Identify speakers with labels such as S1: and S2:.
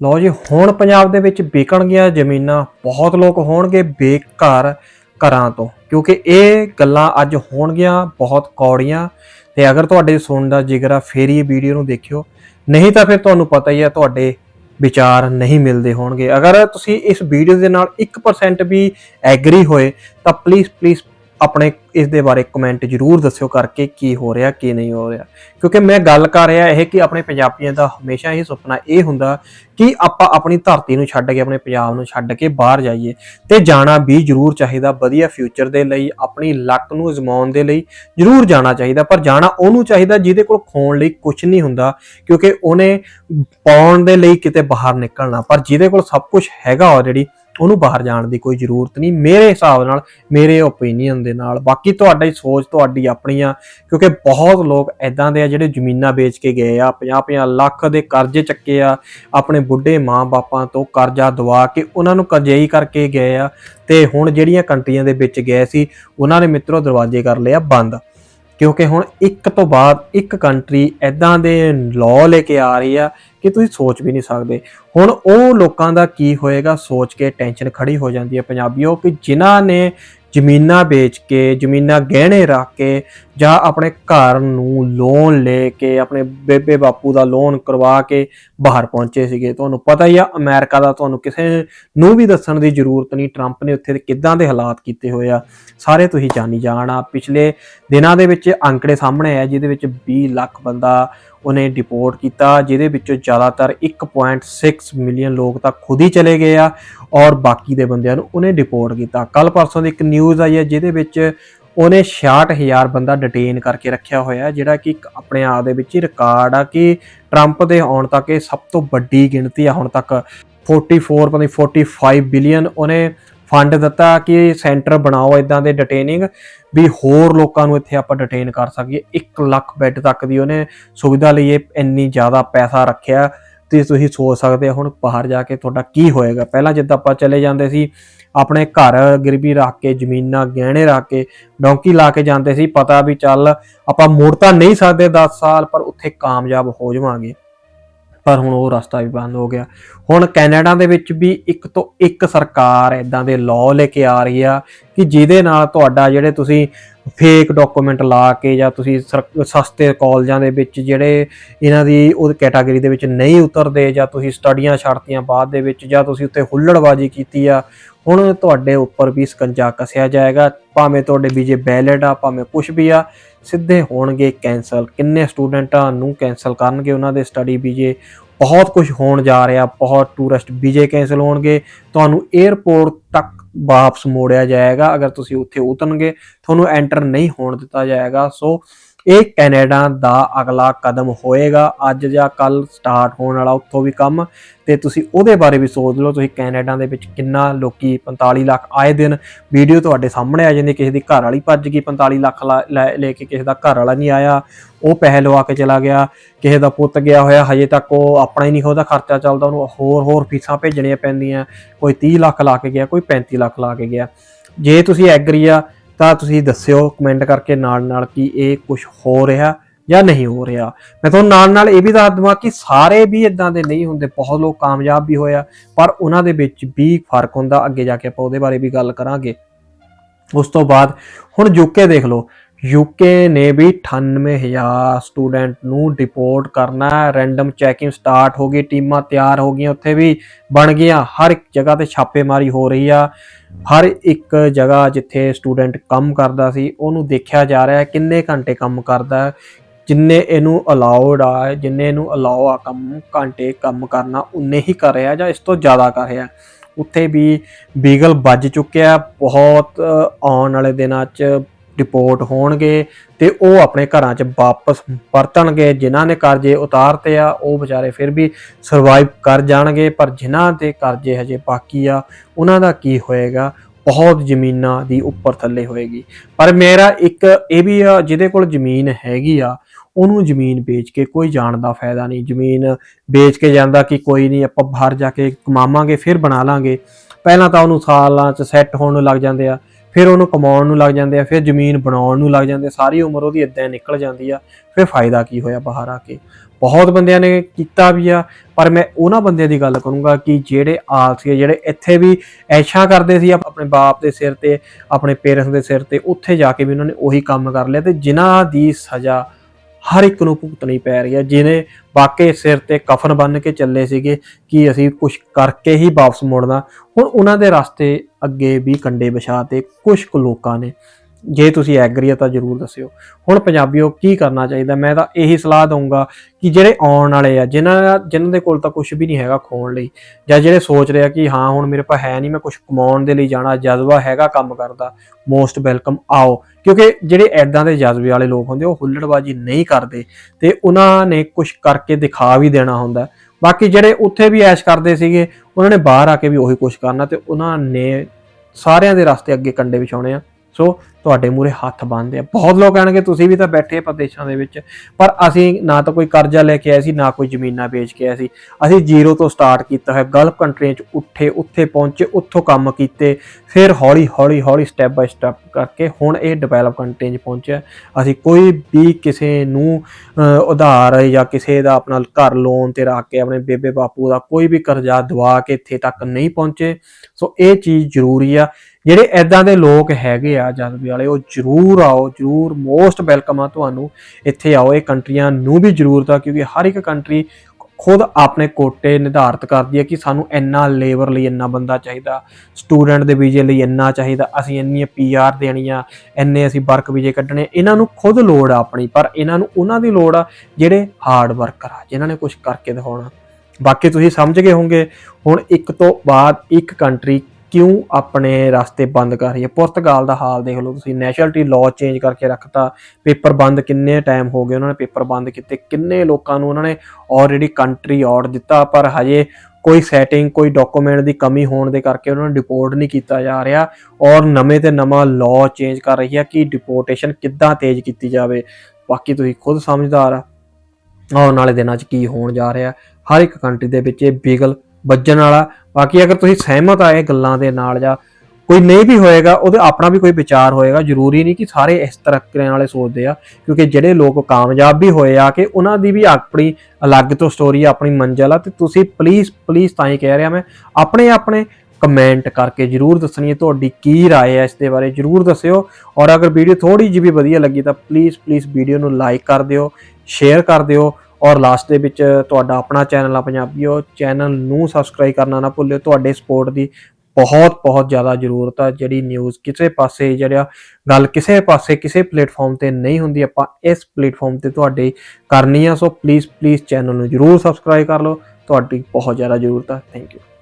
S1: ਲਓ ਜੀ, ਹੁਣ ਪੰਜਾਬ ਦੇ ਵਿੱਚ ਵਿਕਣਗੀਆਂ ਜ਼ਮੀਨਾਂ, ਬਹੁਤ ਲੋਕ ਹੋਣਗੇ ਬੇਘਰ ਘਰਾਂ ਤੋਂ, ਕਿਉਂਕਿ ਇਹ ਗੱਲਾਂ ਅੱਜ ਹੋਣਗੀਆਂ ਬਹੁਤ ਕੌੜੀਆਂ। ਤੇ ਅਗਰ ਤੁਹਾਡੇ ਸੁਣਨ ਦਾ ਜਿਗਰਾ ਆ, ਫੇਰ ਹੀ ਇਹ ਵੀਡੀਓ ਨੂੰ ਦੇਖਿਓ। ਨਹੀਂ ਤਾਂ ਫਿਰ ਤੁਹਾਨੂੰ ਪਤਾ ਹੀ ਹੈ ਤੁਹਾਡੇ ਵਿਚਾਰ ਨਹੀਂ ਮਿਲਦੇ ਹੋਣਗੇ। ਅਗਰ ਤੁਸੀਂ ਇਸ ਵੀਡੀਓ ਦੇ ਨਾਲ 1% ਵੀ ਐਗਰੀ ਹੋਏ, ਤਾਂ ਪਲੀਜ਼ ਪਲੀਜ਼ ਆਪਣੇ ਇਸ ਦੇ ਬਾਰੇ ਕਮੈਂਟ ਜਰੂਰ ਦੱਸਿਓ ਕਰਕੇ ਕੀ ਹੋ ਰਿਹਾ, ਕੀ ਨਹੀਂ ਹੋ ਰਿਹਾ। ਕਿਉਂਕਿ ਮੈਂ ਗੱਲ ਕਰ ਰਿਹਾ ਇਹ ਕਿ ਆਪਣੇ ਪੰਜਾਬੀਆਂ ਦਾ ਹਮੇਸ਼ਾ ਹੀ ਸੁਪਨਾ ਇਹ ਹੁੰਦਾ ਕਿ ਆਪਾਂ ਆਪਣੀ ਧਰਤੀ ਨੂੰ ਛੱਡ ਕੇ, ਆਪਣੇ ਪੰਜਾਬ ਨੂੰ ਛੱਡ ਕੇ ਬਾਹਰ ਜਾਈਏ ਤੇ ਜਾਣਾ ਵੀ ਜ਼ਰੂਰ ਚਾਹੀਦਾ ਵਧੀਆ ਫਿਊਚਰ ਦੇ ਲਈ, ਆਪਣੀ ਲੱਕ ਨੂੰ ਅਜ਼ਮਾਉਣ ਦੇ ਲਈ ਜ਼ਰੂਰ ਜਾਣਾ ਚਾਹੀਦਾ। ਪਰ ਜਾਣਾ ਉਹਨੂੰ ਚਾਹੀਦਾ ਜਿਹਦੇ ਕੋਲ ਖੋਣ ਲਈ ਕੁਝ ਨਹੀਂ ਹੁੰਦਾ ਕਿਉਂਕਿ ਉਹਨੇ ਪਾਉਣ ਦੇ ਲਈ ਕਿਤੇ ਬਾਹਰ ਨਿਕਲਣਾ। ਪਰ ਜਿਹਦੇ ਕੋਲ ਸਭ ਕੁਝ ਹੈਗਾ ਆਲਰੇਡੀ ਉਹਨੂੰ ਬਾਹਰ ਜਾਣ ਦੀ ਕੋਈ ਜ਼ਰੂਰਤ ਨਹੀਂ। ਮੇਰੇ ਹਿਸਾਬ ਨਾਲ, ਮੇਰੇ ਓਪੀਨੀਅਨ ਦੇ ਨਾਲ, ਬਾਕੀ ਤੁਹਾਡੀ ਸੋਚ, ਤੁਹਾਡੀ ਆਪਣੀ ਆ ਕਿਉਂਕਿ ਬਹੁਤ ਲੋਕ ਐਦਾਂ ਦੇ ਆ ਜਿਹੜੇ ਜ਼ਮੀਨਾਂ ਵੇਚ ਕੇ ਗਏ ਆ 50-50 ਲੱਖ ਦੇ ਕਰਜ਼ੇ ਚੱਕੇ ਆ, ਆਪਣੇ ਬੁੱਢੇ ਮਾਂ-ਬਾਪਾਂ ਤੋਂ ਕਰਜ਼ਾ ਦਵਾ ਕੇ ਉਹਨਾਂ ਨੂੰ ਕਰਜ਼ੇਈ ਕਰਕੇ ਗਏ ਆ, ਤੇ ਹੁਣ ਜਿਹੜੀਆਂ ਕੰਟਰੀਆਂ ਦੇ ਵਿੱਚ ਗਏ ਸੀ, ਉਹਨਾਂ ਨੇ ਮਿੱਤਰੋ ਦਰਵਾਜ਼ੇ ਕਰ ਲਿਆ ਬੰਦ। ਕਿਉਂਕਿ ਹੁਣ ਇੱਕ ਤੋਂ ਬਾਅਦ ਇੱਕ ਕੰਟਰੀ ਐਦਾਂ ਦੇ ਲਾਅ ਲੈ ਕੇ ਆ ਰਹੀ ਆ ਕਿ ਤੁਸੀਂ ਸੋਚ ਵੀ ਨਹੀਂ ਸਕਦੇ। ਹੁਣ ਉਹ ਲੋਕਾਂ ਦਾ ਕੀ ਹੋਏਗਾ, ਸੋਚ ਕੇ ਟੈਨਸ਼ਨ ਖੜੀ ਹੋ ਜਾਂਦੀ ਹੈ ਪੰਜਾਬੀਓ ਕਿ ਜਿਨ੍ਹਾਂ ਨੇ ਜ਼ਮੀਨਾਂ ਵੇਚ ਕੇ, ਜ਼ਮੀਨਾਂ ਗਹਿਣੇ ਰੱਖ ਕੇ ਜਾਂ ਆਪਣੇ ਘਰ ਨੂੰ ਲੋਨ ਲੈ ਕੇ, ਆਪਣੇ ਬੇਬੇ ਬਾਪੂ ਦਾ ਲੋਨ ਕਰਵਾ ਕੇ ਬਾਹਰ ਪਹੁੰਚੇ ਸੀਗੇ। ਤੁਹਾਨੂੰ ਪਤਾ ਹੀ ਆ, ਅਮਰੀਕਾ ਦਾ ਤੁਹਾਨੂੰ ਕਿਸੇ ਨੂੰ ਵੀ ਦੱਸਣ ਦੀ ਜ਼ਰੂਰਤ ਨਹੀਂ। ਟਰੰਪ ਨੇ ਉੱਥੇ ਕਿੱਦਾਂ ਦੇ ਹਾਲਾਤ ਕੀਤੇ ਹੋਏ ਆ, ਸਾਰੇ ਤੁਸੀਂ ਜਾਣੀ ਜਾਣ ਆ। ਪਿਛਲੇ ਦਿਨਾਂ ਦੇ ਵਿੱਚ ਅੰਕੜੇ ਸਾਹਮਣੇ ਆਏ, ਜਿਹਦੇ ਵਿੱਚ 20 ਲੱਖ ਬੰਦਾ ਉਹਨੇ ਡਿਪੋਰਟ ਕੀਤਾ, ਜਿਹਦੇ ਵਿੱਚੋਂ ਜ਼ਿਆਦਾਤਰ 1.6 ਮਿਲੀਅਨ ਲੋਕ ਤਾਂ ਖੁਦ ਹੀ ਚਲੇ ਗਏ ਆ ਔਰ ਬਾਕੀ ਦੇ ਬੰਦਿਆਂ ਨੂੰ ਉਹਨੇ ਡਿਪੋਰਟ ਕੀਤਾ। ਕੱਲ ਪਰਸੋਂ ਦੀ ਇੱਕ ਨਿਊਜ਼ ਆਈ ਹੈ, ਜਿਹਦੇ ਵਿੱਚ ਉਹਨੇ 66000 ਬੰਦਾ ਡਿਟੇਨ ਕਰਕੇ ਰੱਖਿਆ ਹੋਇਆ ਜਿਹੜਾ ਕਿ ਇੱਕ ਆਪਣੇ ਆਪ ਦੇ ਵਿੱਚ ਹੀ ਰਿਕਾਰਡ ਆ ਕਿ ਟਰੰਪ ਦੇ ਆਉਣ ਤੱਕ ਇਹ ਸਭ ਤੋਂ ਵੱਡੀ ਗਿਣਤੀ ਆ, ਹੁਣ ਤੱਕ 44 ਪਤਾ ਨਹੀਂ 45 ਬਿਲੀਅਨ ਉਹਨੇ ਫੰਡ ਦਿੱਤਾ ਕਿ ਸੈਂਟਰ ਬਣਾਓ ਇਦਾਂ ਦੇ ਡਿਟੇਨਿੰਗ ਵੀ ਹੋਰ ਲੋਕਾਂ ਨੂੰ ਇੱਥੇ ਆਪਾਂ ਡਿਟੇਨ ਕਰ ਸਕੀਏ। 1 ਲੱਖ ਬੈੱਡ ਤੱਕ ਦੀ ਉਹਨੇ ਸੁਵਿਧਾ ਲਈ ਇਹ ਇੰਨੀ ਜ਼ਿਆਦਾ ਪੈਸਾ ਰੱਖਿਆ। ਤੇ ਤੁਸੀਂ ਸੋਚ ਸਕਦੇ ਹੋ ਹੁਣ ਬਾਹਰ ਜਾ ਕੇ ਤੁਹਾਡਾ ਕੀ ਹੋਏਗਾ। ਪਹਿਲਾਂ ਜਿੱਦਾਂ ਆਪਾਂ ਚਲੇ ਜਾਂਦੇ ਸੀ, ਆਪਣੇ ਘਰ ਗਿਰਵੀ ਰੱਖ ਕੇ, ਜ਼ਮੀਨਾਂ ਗਹਿਣੇ ਰੱਖ ਕੇ, ਡੌਂਕੀ ਲਾ ਕੇ ਜਾਂਦੇ ਸੀ। ਪਤਾ ਵੀ ਚੱਲ ਆਪਾਂ ਮੁੜ ਤਾਂ ਨਹੀਂ ਸਕਦੇ 10 ਸਾਲ, ਪਰ ਉੱਥੇ ਕਾਮਯਾਬ ਹੋ ਜਾਵਾਂਗੇ। ਪਰ ਹੁਣ ਉਹ ਰਸਤਾ ਵੀ ਬੰਦ ਹੋ ਗਿਆ। ਹੁਣ ਕੈਨੇਡਾ ਦੇ ਵਿੱਚ ਵੀ ਇੱਕ ਤੋਂ ਇੱਕ ਸਰਕਾਰ ਇਦਾਂ ਦੇ ਲਾਅ ਲੈ ਕੇ ਆ ਰਹੀ ਆ ਕਿ ਜਿਹਦੇ ਨਾਲ ਤੁਹਾਡਾ ਜਿਹੜੇ ਤੁਸੀਂ ਫੇਕ ਡਾਕੂਮੈਂਟ ਲਾ ਕੇ ਜਾਂ ਤੁਸੀਂ ਸਰ- ਸਸਤੇ ਕਾਲਜਾਂ ਦੇ ਵਿੱਚ ਜਿਹੜੇ ਇਹਨਾਂ ਦੀ ਉਹ ਕੈਟਾਗਰੀ ਦੇ ਵਿੱਚ ਨਹੀਂ ਉਤਰਦੇ ਜਾਂ ਤੁਸੀਂ ਸਟੱਡੀਆਂ ਛੱਡਤੀਆਂ ਬਾਅਦ ਦੇ ਵਿੱਚ ਜਾਂ ਤੁਸੀਂ ਉੱਤੇ ਹੁੱਲੜਬਾਜ਼ੀ ਕੀਤੀ ਆ ਹੁਣ ਤੁਹਾਡੇ ਉੱਪਰ ਵੀ ਸਕੰਜਾ ਕੱਸਿਆ ਜਾਏਗਾ, ਭਾਵੇਂ ਤੁਹਾਡੇ ਵੀਜ਼ੇ ਵੈਲਿਡ ਆ, ਭਾਵੇਂ ਕੁਝ ਵੀ ਆ, ਸਿੱਧੇ ਹੋਣਗੇ ਕੈਨਸਲ ਕਿੰਨੇ ਸਟੂਡੈਂਟਾਂ ਨੂੰ ਕੈਨਸਲ ਕਰਨਗੇ ਉਹਨਾਂ ਦੇ ਸਟੱਡੀ ਵੀਜ਼ੇ? ਬਹੁਤ ਕੁਝ ਹੋਣ ਜਾ ਰਿਹਾ, ਬਹੁਤ ਟੂਰਿਸਟ ਵੀਜ਼ੇ ਕੈਨਸਲ ਹੋਣਗੇ। ਤੁਹਾਨੂੰ 에ਅਰਪੋਰਟ ਤੱਕ ਵਾਪਸ ਮੋੜਿਆ ਜਾਏਗਾ, ਅਗਰ ਤੁਸੀਂ ਉੱਥੇ ਉਤਰਨਗੇ, ਤੁਹਾਨੂੰ ਐਂਟਰ ਨਹੀਂ ਹੋਣ ਦਿੱਤਾ ਜਾਏਗਾ। ਸੋ ਇਹ ਕੈਨੇਡਾ ਦਾ ਅਗਲਾ ਕਦਮ ਹੋਏਗਾ। ਅੱਜ ਜਾਂ ਕੱਲ ਸਟਾਰਟ ਹੋਣ ਵਾਲਾ ਉੱਥੋਂ ਵੀ ਕੰਮ। ਤੇ ਤੁਸੀਂ ਉਹਦੇ ਬਾਰੇ ਵੀ ਸੋਚ ਲਓ, ਤੁਸੀਂ ਕੈਨੇਡਾ ਦੇ ਵਿੱਚ ਕਿੰਨਾ ਲੋਕੀ 45 ਲੱਖ ਆਏ ਦਿਨ। ਵੀਡੀਓ ਤੁਹਾਡੇ ਸਾਹਮਣੇ ਆ ਜਾਂਦੀ, ਕਿਸੇ ਦੀ ਘਰ ਵਾਲੀ ਭੱਜ ਗਈ 45 ਲੱਖ ਲਾ- ਲੈ ਲੈ ਕੇ ਕਿਸੇ ਦਾ ਘਰ ਵਾਲਾ ਨਹੀਂ ਆਇਆ। ਉਹ ਪੈਸੇ ਲਵਾ ਕੇ ਚਲਾ ਗਿਆ, ਕਿਸੇ ਦਾ ਪੁੱਤ ਗਿਆ ਹੋਇਆ, ਹਜੇ ਤੱਕ ਉਹ ਆਪਣਾ ਹੀ ਨਹੀਂ ਉਹਦਾ ਖਰਚਾ ਚੱਲਦਾ, ਉਹਨੂੰ ਹੋਰ ਹੋਰ ਫੀਸਾਂ ਭੇਜਣੀਆਂ ਪੈਂਦੀਆਂ। ਕੋਈ 30 ਲੱਖ ਲਾ ਕੇ ਗਿਆ, ਕੋਈ 35 ਲੱਖ ਲਾ ਕੇ ਗਿਆ। ਜੇ ਤੁਸੀਂ ਐਗਰੀ ਆ ਤਾਂ ਤੁਸੀਂ ਦੱਸਿਓ ਕਮੈਂਟ ਕਰਕੇ ਨਾਲ ਨਾਲ ਕਿ ਇਹ ਕੁਝ ਹੋ ਰਿਹਾ ਜਾਂ ਨਹੀਂ ਹੋ ਰਿਹਾ। ਮੈਂ ਤੁਹਾਨੂੰ ਨਾਲ ਨਾਲ ਇਹ ਵੀ ਦੱਸ ਦਵਾਂ ਕਿ ਸਾਰੇ ਵੀ ਇਦਾਂ ਦੇ ਨਹੀਂ ਹੁੰਦੇ, ਬਹੁਤ ਲੋਕ ਕਾਮਯਾਬ ਵੀ ਹੋਇਆ ਪਰ ਉਹਨਾਂ ਦੇ ਵਿੱਚ ਵੀ ਫ਼ਰਕ ਹੁੰਦਾ। ਅੱਗੇ ਜਾ ਕੇ ਆਪਾਂ ਉਹਦੇ ਬਾਰੇ ਵੀ ਗੱਲ ਕਰਾਂਗੇ। ਉਸ ਤੋਂ ਬਾਅਦ ਹੁਣ ਯੂਕੇ ਦੇਖ ਲਓ ਯੂਕੇ ਨੇ ਵੀ 98000 ਸਟੂਡੈਂਟ ਨੂੰ ਡਿਪੋਰਟ ਕਰਨਾ ਹੈ। ਰੈਂਡਮ ਚੈਕਿੰਗ ਸਟਾਰਟ ਹੋ ਗਈ, ਟੀਮਾਂ ਤਿਆਰ ਹੋ ਗਈਆਂ, ਉੱਥੇ ਵੀ ਬਣ ਗਈਆਂ। ਹਰ ਇੱਕ ਜਗ੍ਹਾ ਤੇ ਛਾਪੇਮਾਰੀ ਹੋ ਰਹੀ ਆ। ਹਰ ਇੱਕ ਜਗ੍ਹਾ ਜਿੱਥੇ ਸਟੂਡੈਂਟ ਕੰਮ ਕਰਦਾ ਸੀ, ਉਹਨੂੰ ਦੇਖਿਆ ਜਾ ਰਿਹਾ ਹੈ ਕਿੰਨੇ ਘੰਟੇ ਕੰਮ ਕਰਦਾ ਹੈ। ਜਿੰਨੇ ਇਹਨੂੰ ਅਲਾਉਡ ਆ, ਜਿੰਨੇ ਇਹਨੂੰ ਅਲਾਉ ਆ ਕੰਮ, ਘੰਟੇ ਕੰਮ ਕਰਨਾ, ਉਨੇ ਹੀ ਕਰ ਰਿਹਾ ਜਾਂ ਇਸ ਤੋਂ ਜ਼ਿਆਦਾ ਕਰ ਰਿਹਾ। ਉੱਥੇ ਵੀ ਬੀਗਲ ਵੱਜ ਚੁੱਕਿਆ ਬਹੁਤ ਆਉਣ ਵਾਲੇ ਦਿਨਾਂ 'ਚ ਡਿਪੋਰਟ ਹੋਣਗੇ ਤੇ ਉਹ ਆਪਣੇ ਘਰਾਂ 'ਚ ਵਾਪਸ ਪਰਤਣਗੇ। ਜਿਨ੍ਹਾਂ ਨੇ ਕਰਜ਼ੇ ਉਤਾਰਤੇ ਆ, ਉਹ ਵਿਚਾਰੇ ਫਿਰ ਵੀ ਸਰਵਾਈਵ ਕਰ ਜਾਣਗੇ। ਪਰ ਜਿਨ੍ਹਾਂ ਦੇ ਕਰਜ਼ੇ ਹਜੇ ਬਾਕੀ ਆ, ਉਹਨਾਂ ਦਾ ਕੀ ਹੋਏਗਾ? ਬਹੁਤ ਜ਼ਮੀਨਾਂ ਦੀ ਉੱਪਰ ਥੱਲੇ ਹੋਏਗੀ। ਪਰ ਮੇਰਾ ਇੱਕ ਇਹ ਵੀ ਆ, ਜਿਹਦੇ ਕੋਲ ਜ਼ਮੀਨ ਹੈਗੀ ਆ, ਉਹਨੂੰ ਜ਼ਮੀਨ ਵੇਚ ਕੇ ਕੋਈ ਜਾਣ ਦਾ ਫਾਇਦਾ ਨਹੀਂ। ਜ਼ਮੀਨ ਵੇਚ ਕੇ ਜਾਂਦਾ ਕਿ ਕੋਈ ਨਹੀਂ, ਆਪਾਂ ਬਾਹਰ ਜਾ ਕੇ ਕਮਾਵਾਂਗੇ, ਫਿਰ ਬਣਾ ਲਾਂਗੇ। ਪਹਿਲਾਂ ਤਾਂ ਉਹਨੂੰ ਸਾਲਾਂ 'ਚ ਸੈੱਟ ਹੋਣ ਨੂੰ ਲੱਗ ਜਾਂਦੇ ਆ। ਫਿਰ ਉਹਨੂੰ ਕਮਾਉਣ ਨੂੰ ਲੱਗ ਜਾਂਦੇ ਆ ਫਿਰ ਜ਼ਮੀਨ ਬਣਾਉਣ ਨੂੰ ਲੱਗ ਜਾਂਦੇ ਆ, ਸਾਰੀ ਉਮਰ ਉਹਦੀ ਇਦਾਂ ਨਿਕਲ ਜਾਂਦੀ ਆ ਫਿਰ ਫਾਇਦਾ ਕੀ ਹੋਇਆ ਬਾਹਰ ਆ ਕੇ? ਬਹੁਤ ਬੰਦਿਆਂ ਨੇ ਕੀਤਾ ਵੀ ਆ ਪਰ ਮੈਂ ਉਹਨਾਂ ਬੰਦਿਆਂ ਦੀ ਗੱਲ ਕਰੂੰਗਾ ਕਿ ਜਿਹੜੇ ਆਲਸੀ ਜਿਹੜੇ ਇੱਥੇ ਵੀ ਐਸ਼ਾ ਕਰਦੇ ਸੀ ਆਪਣੇ ਬਾਪ ਦੇ ਸਿਰ ਤੇ ਆਪਣੇ ਪੇਰੈਂਟਸ ਦੇ ਸਿਰ ਤੇ ਉੱਥੇ ਜਾ ਕੇ ਵੀ ਉਹਨਾਂ ਨੇ ਉਹੀ ਕੰਮ ਕਰ ਲਿਆ ਤੇ ਜਿਨ੍ਹਾਂ ਦੀ ਸਜ਼ਾ ਹਰ ਇੱਕ ਨੂੰ ਭੁਗਤਣੀ ਪੈ ਰਹੀ ਹੈ ਜਿਨੇ ਵਾਕਈ ਸਿਰ ਤੇ ਕਫਨ ਬੰਨ ਕੇ ਚੱਲੇ ਸੀਗੇ ਕਿ ਅਸੀਂ ਕੁਝ ਕਰਕੇ ਹੀ ਵਾਪਸ ਮੁੜਨਾ। ਹੁਣ ਉਹਨਾਂ ਦੇ ਰਸਤੇ ਅੱਗੇ ਵੀ ਕੰਡੇ ਵਿਛਾ 'ਤੇ ਕੁਝ ਕੁ ਲੋਕਾਂ ਨੇ। ਜੇ ਤੁਸੀਂ ਐਗਰੀ ਆ ਤਾਂ ਜਰੂਰ ਦੱਸਿਓ। ਹੁਣ ਪੰਜਾਬੀਓ, ਕੀ ਕਰਨਾ ਚਾਹੀਦਾ? ਮੈਂ ਤਾਂ ਇਹੀ ਸਲਾਹ ਦਊਂਗਾ ਕਿ ਜਿਹੜੇ ਆਉਣ ਵਾਲੇ ਆ, ਜਿਨ੍ਹਾਂ ਜਿਨ੍ਹਾਂ ਦੇ ਕੋਲ ਤਾਂ ਕੁਝ ਵੀ ਨਹੀਂ ਹੈਗਾ ਖੋਣ ਲਈ, ਜਾਂ ਜਿਹੜੇ ਸੋਚ ਰਿਹਾ ਕਿ ਹਾਂ, ਹੁਣ ਮੇਰੇ ਪਾ ਹੈ ਨਹੀਂ, ਮੈਂ ਕੁਝ ਕਮਾਉਣ ਦੇ ਲਈ ਜਾਣਾ, ਜਜ਼ਬਾ ਹੈਗਾ ਕੰਮ ਕਰਦਾ ਮੋਸਟ ਵੈਲਕਮ ਆਓ। ਕਿਉਂਕਿ ਜਿਹੜੇ ਐਦਾਂ ਦੇ ਜਜ਼ਬੇ ਵਾਲੇ ਲੋਕ ਹੁੰਦੇ, ਉਹ ਹੁੱਲੜਬਾਜੀ ਨਹੀਂ ਕਰਦੇ ਤੇ ਉਹਨਾਂ ਨੇ ਕੁਝ ਕਰਕੇ ਦਿਖਾ ਵੀ ਦੇਣਾ ਹੁੰਦਾ। ਬਾਕੀ ਜਿਹੜੇ ਉੱਥੇ ਵੀ ਐਸ਼ ਕਰਦੇ ਸੀਗੇ, ਉਹਨਾਂ ਨੇ ਬਾਹਰ ਆ ਕੇ ਵੀ ਉਹੀ ਕੁਝ ਕਰਨਾ ਤੇ ਉਹਨਾਂ ਨੇ ਸਾਰਿਆਂ ਦੇ ਰਸਤੇ ਅੱਗੇ ਕੰਡੇ ਵਿਛਾਉਣੇ ਆ। ਸੋ ਤੁਹਾਡੇ ਮੂਰੇ ਹੱਥ ਬੰਨ੍ਹਦੇ ਆ। ਬਹੁਤ ਲੋਕ ਕਹਿਣਗੇ, ਤੁਸੀਂ ਵੀ ਤਾਂ ਬੈਠੇ ਪ੍ਰਦੇਸ਼ਾਂ ਦੇ ਵਿੱਚ। ਪਰ ਅਸੀਂ ਨਾ ਤਾਂ ਕੋਈ ਕਰਜ਼ਾ ਲੈ ਕੇ ਆਏ ਸੀ, ਨਾ ਕੋਈ ਜ਼ਮੀਨਾਂ ਵੇਚ ਕੇ ਆਏ ਸੀ। ਅਸੀਂ ਜ਼ੀਰੋ ਤੋਂ ਸਟਾਰਟ ਕੀਤਾ ਹੋਇਆ, ਗਲਫ ਕੰਟਰੀਆਂ 'ਚ ਉੱਠੇ, ਉੱਥੇ ਪਹੁੰਚੇ, ਉੱਥੋਂ ਕੰਮ ਕੀਤੇ, ਫਿਰ ਹੌਲੀ ਹੌਲੀ ਹੌਲੀ ਸਟੈਪ ਬਾਈ ਸਟੈਪ ਕਰਕੇ ਹੁਣ ਇਹ ਡਿਵੈਲਪ ਕੰਟਰੀਆਂ 'ਚ ਪਹੁੰਚਿਆ। ਅਸੀਂ ਕੋਈ ਵੀ ਕਿਸੇ ਨੂੰ ਉਧਾਰ ਜਾਂ ਕਿਸੇ ਦਾ ਆਪਣਾ ਘਰ ਲੋਨ ਤੇ ਰੱਖ ਕੇ ਆਪਣੇ ਬੇਬੇ ਬਾਪੂ ਦਾ ਕੋਈ ਵੀ ਕਰਜ਼ਾ ਦਵਾ ਕੇ ਇੱਥੇ ਤੱਕ ਨਹੀਂ ਪਹੁੰਚੇ। ਸੋ ਇਹ ਚੀਜ਼ ਜ਼ਰੂਰੀ ਆ। ਜਿਹੜੇ ਐਦਾਂ ਦੇ ਲੋਕ ਹੈਗੇ ਆ, ਜਦ ਵੀ ਵਾਲੇ, ਉਹ ਜ਼ਰੂਰ ਆਓ, ਜ਼ਰੂਰ ਮੋਸਟ ਵੈਲਕਮ ਆ ਤੁਹਾਨੂੰ। ਇੱਥੇ ਆਓ, ਇਹ ਕੰਟਰੀਆਂ ਨੂੰ ਵੀ ਜ਼ਰੂਰਤ ਆ ਕਿਉਂਕਿ ਹਰ ਇੱਕ ਕੰਟਰੀ ਖੁਦ ਆਪਣੇ ਕੋਟੇ ਨਿਰਧਾਰਤ ਕਰਦੀ ਹੈ ਕਿ ਸਾਨੂੰ ਇੰਨਾ ਲੇਬਰ ਲਈ ਇੰਨਾ ਬੰਦਾ ਚਾਹੀਦਾ ਸਟੂਡੈਂਟ ਦੇ ਵੀਜ਼ੇ ਲਈ ਇੰਨਾ ਚਾਹੀਦਾ, ਅਸੀਂ ਇੰਨੀਆਂ ਪੀਆਰ ਦੇਣੀਆਂ, ਇੰਨੇ ਅਸੀਂ ਵਰਕ ਵੀਜ਼ੇ ਕੱਢਣੇ, ਇਹਨਾਂ ਨੂੰ ਖੁਦ ਲੋੜ ਆ ਆਪਣੀ, ਪਰ ਇਹਨਾਂ ਨੂੰ ਉਹਨਾਂ ਦੀ ਲੋੜ ਆ ਜਿਹੜੇ ਹਾਰਡ ਵਰਕਰ ਆ, ਜਿਨ੍ਹਾਂ ਨੇ ਕੁਝ ਕਰਕੇ ਦਿਖਾਉਣਾ। ਬਾਕੀ ਤੁਸੀਂ ਸਮਝ ਗਏ ਹੋਵੋਗੇ, ਹੁਣ ਇੱਕ ਤੋਂ ਬਾਅਦ ਇੱਕ ਕੰਟਰੀ ਕਿਉਂ ਆਪਣੇ ਰਸਤੇ ਬੰਦ ਕਰ ਰਹੀ ਹੈ? ਪੁਰਤਗਾਲ ਦਾ ਹਾਲ ਦੇਖ ਲਓ ਤੁਸੀਂ। ਨੈਸ਼ਨਲਿਟੀ ਲਾਅ ਚੇਂਜ ਕਰਕੇ ਰੱਖਤਾ। ਪੇਪਰ ਬੰਦ ਕਿੰਨੇ ਟਾਈਮ ਹੋ ਗਏ? ਉਹਨਾਂ ਨੇ ਪੇਪਰ ਬੰਦ ਕੀਤੇ। ਕਿੰਨੇ ਲੋਕਾਂ ਨੂੰ ਉਹਨਾਂ ਨੇ ਆਲਰੇਡੀ ਕੰਟਰੀ ਆਊਟ ਦਿੱਤਾ, ਪਰ ਹਜੇ ਕੋਈ ਸੈਟਿੰਗ ਕੋਈ ਡਾਕੂਮੈਂਟ ਦੀ ਕਮੀ ਹੋਣ ਦੇ ਕਰਕੇ ਉਹਨਾਂ ਨੂੰ ਡਿਪੋਰਟ ਨਹੀਂ ਕੀਤਾ ਜਾ ਰਿਹਾ ਔਰ ਨਵੇਂ ਤੇ ਨਵਾਂ ਲਾਅ ਚੇਂਜ ਕਰ ਰਹੀ ਹੈ ਕਿ ਡਿਪੋਰਟੇਸ਼ਨ ਕਿੱਦਾਂ ਤੇਜ਼ ਕੀਤੀ ਜਾਵੇ। ਬਾਕੀ ਤੁਸੀਂ ਖੁਦ ਸਮਝਦਾਰ ਆ। ਆਉਣ ਵਾਲੇ ਦਿਨਾਂ 'ਚ ਕੀ ਹੋਣ ਜਾ ਰਿਹਾ। ਹਰ ਇੱਕ ਕੰਟਰੀ ਦੇ ਵਿੱਚ ਇਹ ਬਿਗਲ ਵੱਜਣ ਵਾਲਾ ਬਾਕੀ ਅਗਰ ਤੁਸੀਂ ਸਹਿਮਤ ਆ ਇਹ ਗੱਲਾਂ ਦੇ ਨਾਲ ਜਾਂ ਕੋਈ ਨਹੀਂ ਵੀ ਹੋਏਗਾ ਉਹਦੇ ਆਪਣਾ ਵੀ ਕੋਈ ਵਿਚਾਰ ਹੋਏਗਾ ਜ਼ਰੂਰੀ ਨਹੀਂ ਕਿ ਸਾਰੇ ਇਸ ਤਰ੍ਹਾਂ ਵਾਲੇ ਸੋਚਦੇ ਆ ਕਿਉਂਕਿ ਜਿਹੜੇ ਲੋਕ ਕਾਮਯਾਬ ਵੀ ਹੋਏ ਆ ਕਿ ਉਹਨਾਂ ਦੀ ਵੀ ਆਪਣੀ ਅਲੱਗ ਤੋਂ ਸਟੋਰੀ ਆ ਆਪਣੀ ਮੰਜ਼ਲ ਆ ਤੇ ਤੁਸੀਂ ਪਲੀਜ਼ ਪਲੀਜ਼ ਤਾਂ ਹੀ ਕਹਿ ਰਿਹਾ ਮੈਂ ਆਪਣੇ ਆਪਣੇ ਕਮੈਂਟ ਕਰਕੇ ਜਰੂਰ ਦੱਸਣੀ ਹੈ ਤੁਹਾਡੀ ਕੀ رائے ਹੈ ਇਸ ਦੇ ਬਾਰੇ ਜਰੂਰ ਦੱਸਿਓ ਔਰ ਅਗਰ ਵੀਡੀਓ ਥੋੜੀ ਜਿਹੀ ਵੀ ਵਧੀਆ ਲੱਗੀ ਤਾਂ ਪਲੀਜ਼ ਪਲੀਜ਼ ਵੀਡੀਓ ਨੂੰ ਲਾਈਕ ਕਰ ਦਿਓ ਸ਼ੇਅਰ ਕਰ ਦਿਓ ਔਰ ਲਾਸਟ ਦੇ ਵਿੱਚ ਤੁਹਾਡਾ ਆਪਣਾ ਚੈਨਲ ਆ ਪੰਜਾਬੀਓ ਚੈਨਲ ਨੂੰ ਸਬਸਕ੍ਰਾਈਬ ਕਰਨਾ ਨਾ ਭੁੱਲਿਓ। ਤੁਹਾਡੇ ਸਪੋਰਟ ਦੀ ਬਹੁਤ ਬਹੁਤ ਜ਼ਿਆਦਾ ਜ਼ਰੂਰਤ ਆ। ਜਿਹੜੀ ਨਿਊਜ਼ ਕਿਸੇ ਪਾਸੇ ਜਿਹੜਾ ਗੱਲ ਕਿਸੇ ਪਾਸੇ, ਕਿਸੇ ਪਲੇਟਫਾਰਮ ਤੇ ਨਹੀਂ ਹੁੰਦੀ, ਆਪਾਂ ਇਸ ਪਲੇਟਫਾਰਮ ਤੇ ਤੁਹਾਡੇ ਕਰਨੀ ਆ। ਸੋ ਪਲੀਜ਼ ਪਲੀਜ਼ ਚੈਨਲ ਨੂੰ ਜਰੂਰ ਸਬਸਕ੍ਰਾਈਬ ਕਰ ਲਓ। ਤੁਹਾਡੀ ਬਹੁਤ ਜ਼ਿਆਦਾ ਜ਼ਰੂਰਤ ਆ। Thank you